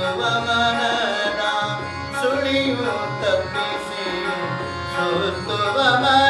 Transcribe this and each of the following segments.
ಸರ್ವ ಮನನ ಸುಳಿಯು ತಪ್ಪಿಸಿ ಸುತ್ತುವ ಮನ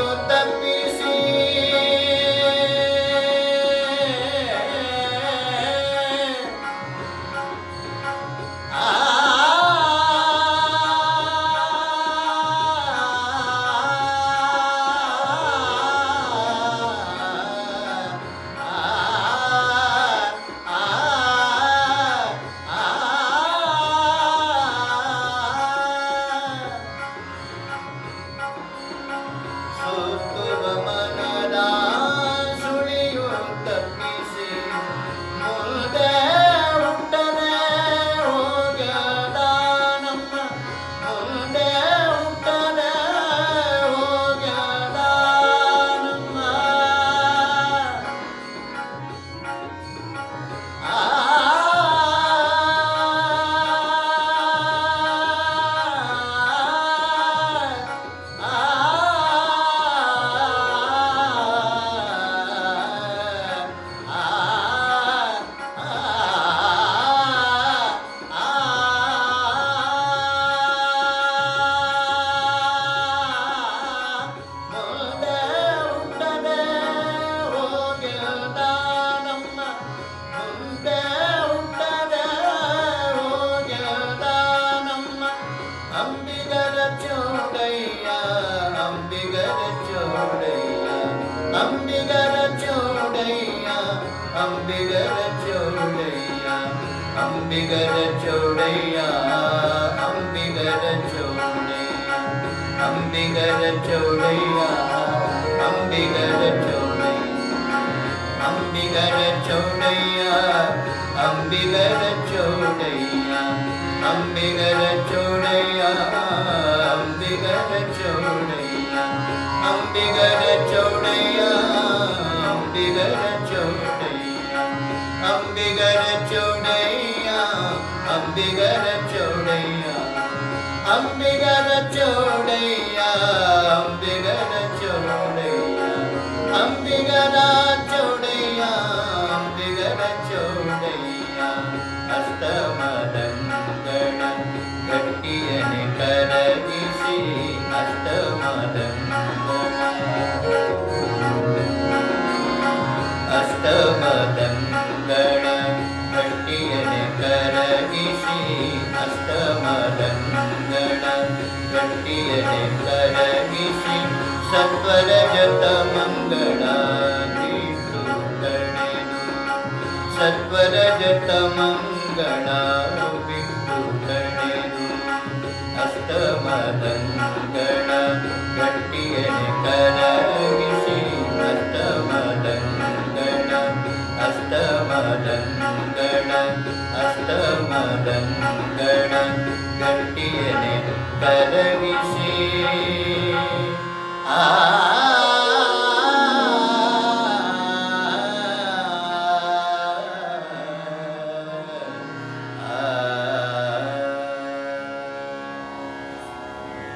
you me അംബികര ചോടയ്യ അംബികര ചോടേ അംബികര ചോടയ്യ അംബികര ചോടേ അംബികര ചോടയ്യ അംബികര ചോടയ്യ അംബികര ചോടയ്യ അംബികര ചോടയ്യ അംബികര ചോട അംബികര ചോടയ്യ അംബികര ചോടയ്യ ङ्गण प्रत्य सत्वरजतमङ्गणा विभूत सत्वरजतमङ्गणा विभूगणेन अस्तमादङ्गण प्रत्यमादङ्गण अस्तमादङ्ग മതമതങ്കണം കട്ടിയനെ കരവിശേ ആ